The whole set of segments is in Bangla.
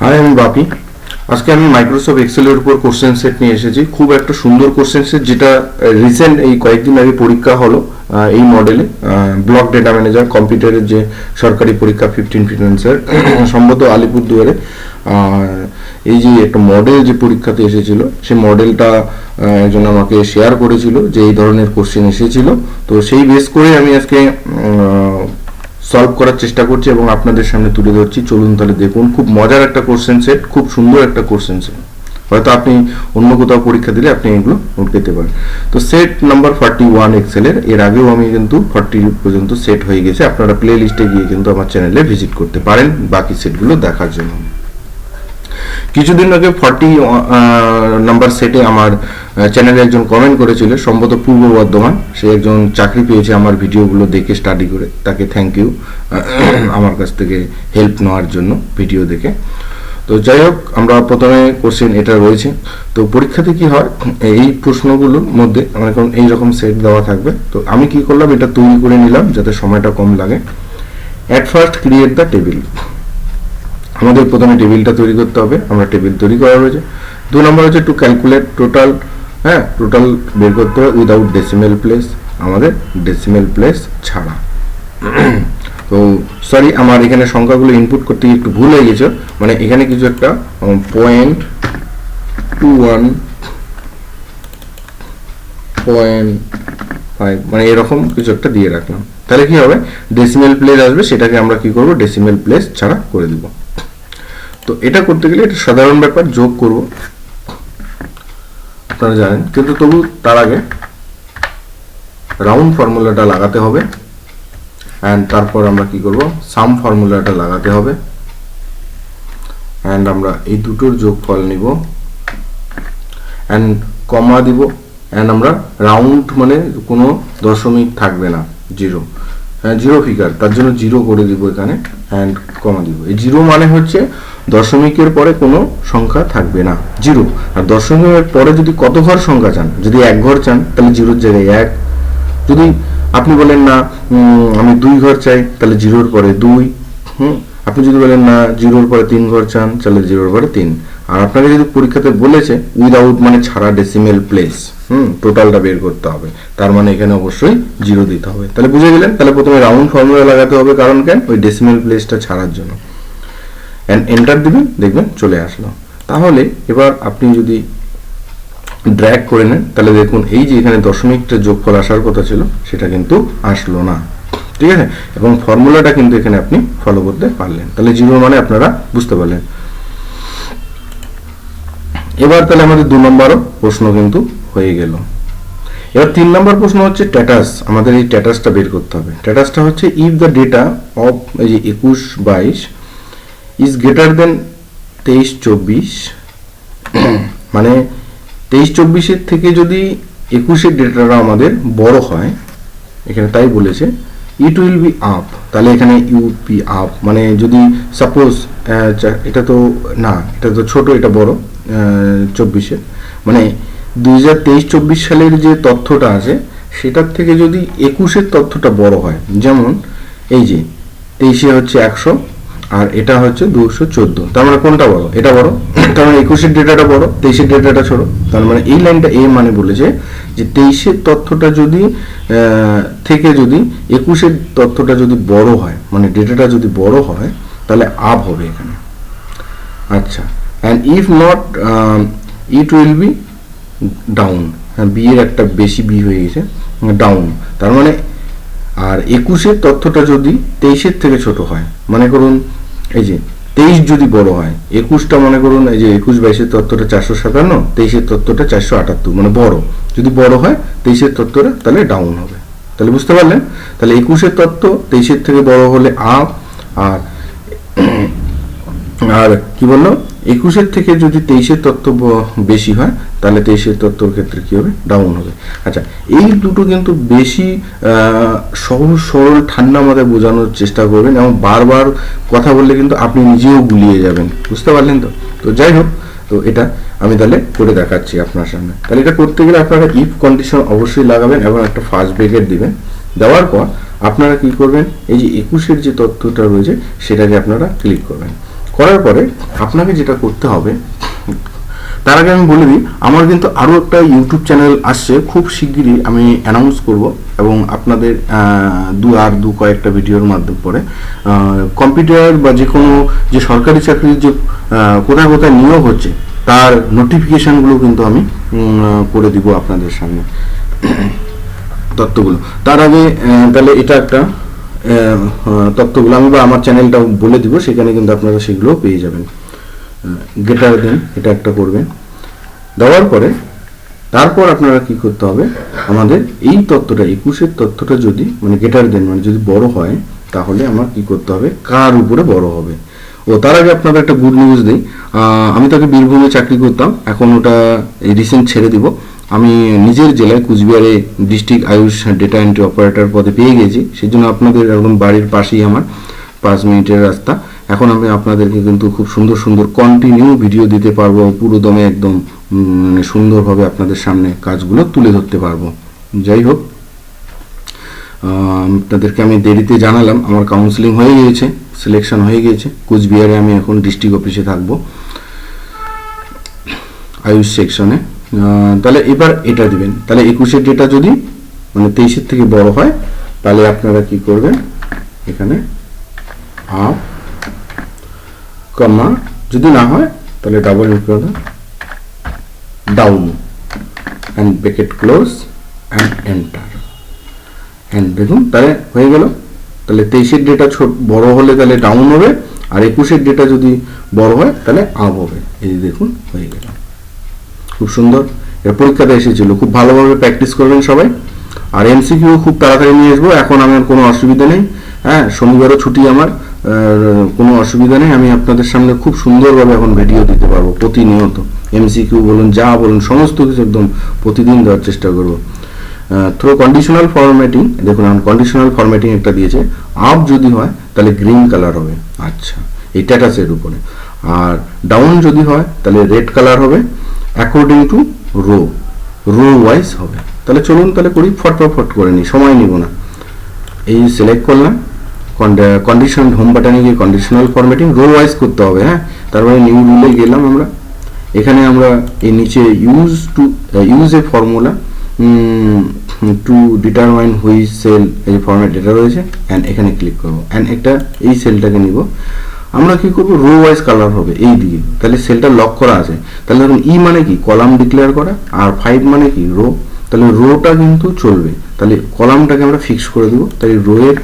হাই আমি বাপি। আজকে আমি মাইক্রোসফট এক্সেলের উপর কোশ্চেন সেট নিয়ে এসেছি। খুব একটা সুন্দর কোশ্চেন সেট যেটা রিসেন্ট এই কয়েকদিন আগে পরীক্ষা হলো এই মডেলে ব্লক ডেটা ম্যানেজার কম্পিউটারের যে সরকারি পরীক্ষা ফিফটিন ফিনান্সের সম্ভবত আলিপুরদুয়ারে। এই যে একটা মডেল যে পরীক্ষাতে এসেছিল, সেই মডেলটা একজন আমাকে শেয়ার করেছিল যে এই ধরনের কোশ্চেন এসেছিল। তো সেই বেস করে আমি আজকে সলভ করার চেষ্টা করছি এবং আপনাদের সামনে তুলে ধরছি। চলুন তাহলে দেখুন, খুব মজার একটা কোশ্চেন সেট খুব সুন্দর একটা কোশ্চেন সেট হয়তো আপনি অন্য কোথাও পরীক্ষা দিলে আপনি এগুলো নোট পেতে পারেন। তো সেট নাম্বার ফর্টি ওয়ান এক্সেলের এর আগেও আমি কিন্তু ফর্টি পর্যন্ত সেট হয়ে গেছে। আপনারা প্লে লিস্টে গিয়ে কিন্তু আমার চ্যানেলে ভিজিট করতে পারেন বাকি সেটগুলো দেখার জন্য। কিছুদিন আগে ফর্টি নাম্বার সেটে আমার চ্যানেলে একজন কমেন্ট করেছিল, সম্ভবত পূর্ব বর্ধমান। সে একজন চাকরি পেয়েছে আমার ভিডিওগুলো দেখে স্টাডি করে, তাকে থ্যাংক ইউ আমার কাছ থেকে হেল্প নেওয়ার জন্য ভিডিও দেখে। তো যাই হোক, আমরা প্রথমে কোশ্চেন এটা রয়েছে। তো পরীক্ষাতে কি হয়? এই প্রশ্নগুলোর মধ্যে আমার এখন এইরকম সেট দেওয়া থাকবে। তো আমি কি করলাম? এটা তৈরি করে নিলাম যাতে সময়টা কম লাগে। At first create the table আমাদের প্রথমে টেবিলটা তৈরি করতে হবে, আমরা টেবিল তৈরি করা রয়েছে। দু নম্বর হচ্ছে টু ক্যালকুলেট টোটাল হ্যাঁ টোটাল বের করতে হবে উইদাউট ডেসিমেল প্লেস আমাদের ডেসিমেল প্লেস ছাড়া। তো সরি আমার এখানে সংখ্যাগুলো ইনপুট করতে একটু ভুল হয়ে গেছে। মানে এখানে কিছু একটা point two one point five মানে এরকম কিছু একটা দিয়ে রাখলাম। তাহলে কি হবে? ডেসিমেল প্লেস আসবে, সেটাকে আমরা কি করব? ডেসিমেল প্লেস ছাড়া করে দিব। তো এটা করতে গেলে এটা সাধারণ ব্যাপার যোগ করব। আপনারা জানেন, কিন্তু তবু তার আগে রাউন্ড ফর্মুলাটা লাগাতে হবে। অ্যান্ড তারপর আমরা কি করব? সাম ফর্মুলাটা লাগাতে হবে। অ্যান্ড আমরা এই দুটোর যোগফল নিব। অ্যান্ড কমা দিব। অ্যান্ড আমরা রাউন্ড মানে কোনো দশমিক থাকবে না জিরো হ্যাঁ জিরো ফিগার তার জন্য জিরো করে দিব এখানে অ্যান্ড কমা দিব। এই জিরো মানে হচ্ছে দশমিকের পরে কোনো সংখ্যা থাকবে না জিরো আর দশমিকের পরে যদি কত ঘর সংখ্যা চান, যদি এক ঘর চান, তাহলে জিরোর জায়গায় এক। যদি আপনি বলেন না আমি দুই ঘর চাই, তাহলে জিরোর পরে দুই। হুম, আপনি যদি বলেন না জিরোর পরে তিন ঘর চান, তাহলে জিরোর পরে তিন। আর আপনাকে যদি পরীক্ষাতে বলেছে উইদাউট মানে ছাড়া ডেসিমেল প্লেস হুম টোটালটা বের করতে হবে। তার মানে এখানে অবশ্যই জিরো দিতে হবে। তাহলে বুঝে গেলেন? তাহলে প্রথমে রাউন্ড ফর্মুলা লাগাতে হবে কারণ কেন? ওই ডেসিমেল প্লেসটা ছাড়ার জন্য। অ্যান্ড এন্টার দিবেন, দেখবেন চলে আসলো। তাহলে এবার আপনি যদি ড্র্যাগ করে নেন, তাহলে দেখুন এই যে এখানে দশমিকটা যোগফল আসার কথা ছিল, সেটা কিন্তু আসলো না। ঠিক আছে? এবং ফর্মুলাটা কিন্তু এখানে আপনি ফলো করতে পারলেন। তাহলে জিরো মানে আপনারা বুঝতে পারলেন। এবার তাহলে আমাদের দু নম্বরও প্রশ্ন কিন্তু হয়ে গেল। এবার তিন নম্বর প্রশ্ন হচ্ছে ট্যাটাস আমাদের এই ট্যাটাসটা বের করতে হবে। ট্যাটাসটা হচ্ছে ইফ দ্য ডেটা অফ এই যে একুশ বাইশ ইজ গ্রেটার দেন তেইশ চব্বিশ। মানে তেইশ চব্বিশের থেকে যদি একুশের ডেটাটা আমাদের বড় হয়, এখানে তাই বলেছে ইট উইল বি আপ তাহলে এখানে ইউ বি আপ মানে যদি সাপোজ এটা তো না, এটা তো ছোট, এটা বড়। চব্বিশের মানে দুই হাজার তেইশ চব্বিশ সালের যে তথ্যটা আছে, সেটার থেকে যদি একুশের তথ্যটা বড় হয়, যেমন এই যে তেইশে হচ্ছে একশো, আর এটা হচ্ছে দুশো চোদ্দ। তার মানে কোনটা বড়? এটা বড়। তার মানে একুশের ডেটাটা বড়, তেইশের ডেটাটা ছোট। তার মানে এই লাইনটা এ মানে বলেছে যে তেইশের তথ্যটা যদি থেকে যদি একুশের তথ্যটা যদি বড় হয় মানে ডেটাটা যদি বড় হয়, তাহলে আপ হবে এখানে। আচ্ছা। And if not it will be down হ্যাঁ বি এর একটা বেশি বি হয়ে গেছে ডাউন তার মানে আর একুশের তথ্যটা যদি তেইশের থেকে ছোট হয়, মনে করুন, এই যে তেইশ যদি বড় হয়, একুশটা মনে করুন, এই যে একুশ বাইশের তথ্যটা চারশো সাতান্ন, তেইশের তথ্যটা চারশো আটাত্তর মানে বড়। যদি বড় হয়, তেইশের তথ্যটা তাহলে ডাউন হবে। তাহলে বুঝতে পারলেন? তাহলে একুশের তথ্য তেইশের থেকে বড় হলে আপ আর আর কি বলল? একুশের থেকে যদি তেইশের তত্ত্ব বেশি হয়, তাহলে তেইশের তত্ত্বর ক্ষেত্রে কি হবে? ডাউন হবে। আচ্ছা এই দুটো কিন্তু বেশি সহজ, সরল, ঠান্ডা মাথায় বোঝানোর চেষ্টা করবেন এবং বারবার কথা বললে কিন্তু আপনি নিজেও গুলিয়ে যাবেন। বুঝতে পারলেন তো? তো যাই হোক, তো এটা আমি তাহলে করে দেখাচ্ছি আপনার সামনে। তাহলে এটা করতে গেলে আপনারা ইফ কন্ডিশন অবশ্যই লাগাবেন এবং একটা ফার্স্ট ব্রেকেট দিবেন। দেওয়ার পর আপনারা কি করবেন? এই যে একুশের যে তথ্যটা রয়েছে, সেটাকে আপনারা ক্লিক করবেন। করার পরে আপনাকে যেটা করতে হবে, তার আগে আমি বলে দিই, আমার কিন্তু আরও একটা ইউটিউব চ্যানেল আসছে, খুব শিগগিরই আমি অ্যানাউন্স করব এবং আপনাদের দু আর দু কয়েকটা ভিডিওর মাধ্যমে পরে কম্পিউটার বা যে কোনো যে সরকারি চাকরির যে কোথায় কোথায় নিয়োগ হচ্ছে, তার নোটিফিকেশানগুলো কিন্তু আমি করে দিব আপনাদের সামনে। তত্ত্বগুলো তার আগে তাহলে এটা একটা তত্ত্বগুলো আমি বা আমার চ্যানেলটা বলে দিব, সেখানে কিন্তু আপনারা সেগুলো পেয়ে যাবেন। গেটার দেন এটা একটা করবেন। দেওয়ার পরে তারপর আপনারা কি করতে হবে, আমাদের এই তত্ত্বটা একুশের তত্ত্বটা যদি মানে গেটার দেন মানে যদি বড় হয়, তাহলে আমার কি করতে হবে, কার উপরে বড় হবে। ও, তার আগে আপনারা একটা গুড নিউজ দিই। আমি তাকে বীরভূমে চাকরি করতাম, এখন ওটা রিসেন্ট ছেড়ে দিব। আমি নিজের জেলায় কুচবিহারে district AYUSH data entry operator পদে পেয়ে গেছি। সেই জন্য আপনাদের একদম বাড়ির পাশেই আমার পাঁচ মিনিটের রাস্তা। এখন আমি আপনাদেরকে কিন্তু খুব সুন্দর সুন্দর কন্টিনিউ ভিডিও দিতে পারব, পুরো দমে একদম মানে সুন্দরভাবে আপনাদের সামনে কাজগুলো তুলে ধরতে পারব। যাই হোক আপনাদেরকে আমি দেরিতে জানালাম, আমার কাউন্সিলিং হয়ে গিয়েছে সিলেকশন হয়ে গিয়েছে। কুচবিহারে আমি এখন ডিস্ট্রিক্ট অফিসে থাকব। আয়ুষ সেকশনে তাহলে এবার এটা দিবেন। তাহলে একুশের ডেটা যদি মানে তেইশের থেকে বড় হয়, তাহলে আপনারা কি করবেন? এখানে আপ কমা যদি না হয়, তাহলে ডাবল করে down and bracket close and enter and দেখুন, তাহলে হয়ে গেল। তাহলে তেইশের ডেটা ছোট, বড় হলে তাহলে ডাউন হবে, আর একুশের ডেটা যদি বড় হয়, তাহলে আপ হবে। এই দেখুন, হয়ে গেল। খুব সুন্দর। এর পরীক্ষাতে এসেছিল। খুব ভালোভাবে প্র্যাকটিস করবেন সবাই। আর এমসিকিউ খুব তাড়াতাড়ি নিয়ে আসব। এখন আমার কোনো অসুবিধা নেই। হ্যাঁ শনিবারও ছুটি আমার। কোনো অসুবিধা নেই। আমি আপনাদের সামনে খুব সুন্দরভাবে এখন ভিডিও দিতে পারব প্রতিনিয়ত। এমসিকিউ বলুন, যা বলুন, সমস্ত কিছু একদম প্রতিদিন দেওয়ার চেষ্টা করব। থ্রো কন্ডিশনাল ফরম্যাটিং দেখুন, এখন কন্ডিশনাল ফরম্যাটিং একটা দিয়েছে। আপ যদি হয়, তাহলে গ্রিন কালার হবে। আচ্ছা এই স্ট্যাটাসের উপরে। আর ডাউন যদি হয়, তাহলে রেড কালার হবে। According to row row wise হবে। তাহলে চলুন তাহলে করি, ফটফট করে নিই, সময় নিব না। এই সিলেক্ট করলাম কন্ডিশন হোম বাটনে গিয়ে কন্ডিশনাল ফরম্যাটিং রো ওয়াইজ করতে হবে হ্যাঁ? তারপরে নিউ রুলে গেলাম আমরা। এখানে আমরা এই নিচে use to use a formula to determine which cell এই ফর্ম্যাট এটা রয়েছে অ্যান্ড এখানে ক্লিক করব। অ্যান্ড একটা এই সেলটাকে নিব। আমরা কি করব? রো ওয়াইজ কালার হবে, এই দিকে। তাহলে সেলটা লক করা আছে। তাহলে ধরুন ই মানে কি? কলাম ডিক্লেয়ার করা। আর ফাইভ মানে কি? রো তাহলে রোটা কিন্তু চলবে। তাহলে কলামটাকে আমরা ফিক্স করে দেবো। তাহলে রোয়ের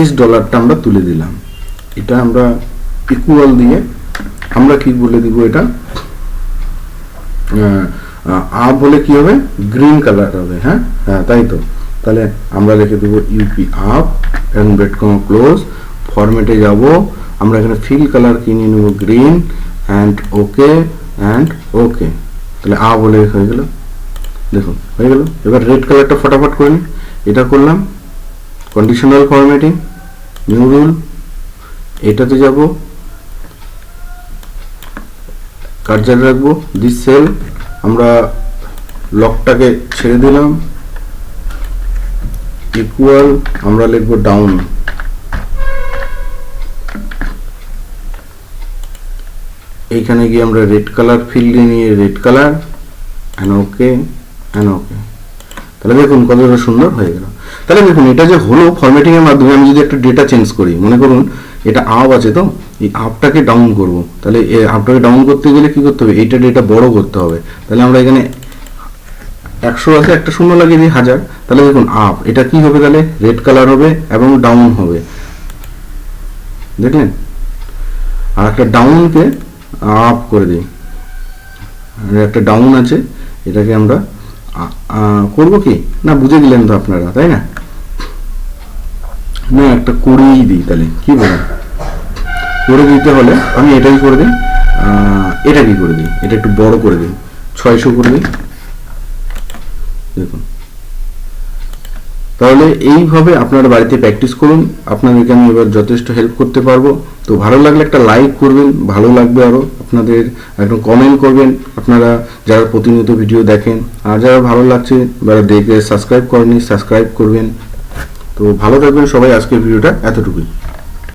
ইস ডলারটা আমরা তুলে দিলাম। এটা আমরা ইকুয়াল দিয়ে আমরা কি বলে দিব এটা? আপ হলে কি হবে? গ্রিন কালার হবে হ্যাঁ? হ্যাঁ তাই তো। তাহলে আমরা লিখে দেবো UP up and bread come close ফরম্যাটে যাব। আমরা এখানে ফিল কালার কিনে নেব green and okay and okay তাহলে আ বলে হয়ে গেল। দেখুন, হয়ে গেল। এবার রেড কালারটা ফটাফট করে নিই। এটা করলাম। কন্ডিশনাল ফরম্যাটিং নিউ রুল এটাতে যাব। কার্জার রাখব। দিস সেল আমরা লকটাকে ছেড়ে দিলাম। ইকুয়াল আমরা লিখব ডাউন এইখানে গিয়ে আমরা রেড কালার ফিল্ড নিয়ে red colour and okay and okay তাহলে দেখুন কতটা সুন্দর হয়ে গেল। তাহলে দেখুন, এটা যে হলো ফরম্যাটিং এর মাধ্যমে আমি যদি একটা ডেটা চেঞ্জ করি, মনে করুন এটা আপ আছে তো, এই আপটাকে ডাউন করব। তাহলে আপটাকে ডাউন করতে গেলে কি করতে হবে? এইটা ডেটা বড় করতে হবে। তাহলে আমরা এখানে একশো আছে, একটা শূন্য লাগিয়ে দিই, হাজার। তাহলে দেখুন আপ এটা কি হবে তাহলে? রেড কালার হবে এবং ডাউন হবে। দেখলেন? আর একটা ডাউনকে আপ করে দিই। একটা ডাউন আছে, এটাকে আমরা করব কি? না, বুঝে দিলেন তো আপনারা, তাই না? না, একটা করেই দিই তাহলে, কি বলেন? করে দিতে হলে আমি এটাই করে দিই এটা কি করে দিই? এটা একটু বড় করে দিই, ছয়শো করে দিই। দেখুন তাহলে এইভাবে আপনার বাড়িতে প্র্যাকটিস করুন। আপনাদেরকে আমি এবার যথেষ্ট হেল্প করতে পারব। তো ভালো লাগলে একটা লাইক করবেন, ভালো লাগবে আরও আপনাদের একটা কমেন্ট করবেন। আপনারা যারা প্রতিনিয়ত ভিডিও দেখেন, আর যারা ভালো লাগছে, যারা দেখে সাবস্ক্রাইব করেনি সাবস্ক্রাইব করবেন। তো ভালো থাকবেন সবাই আজকের ভিডিওটা এতটুকুই।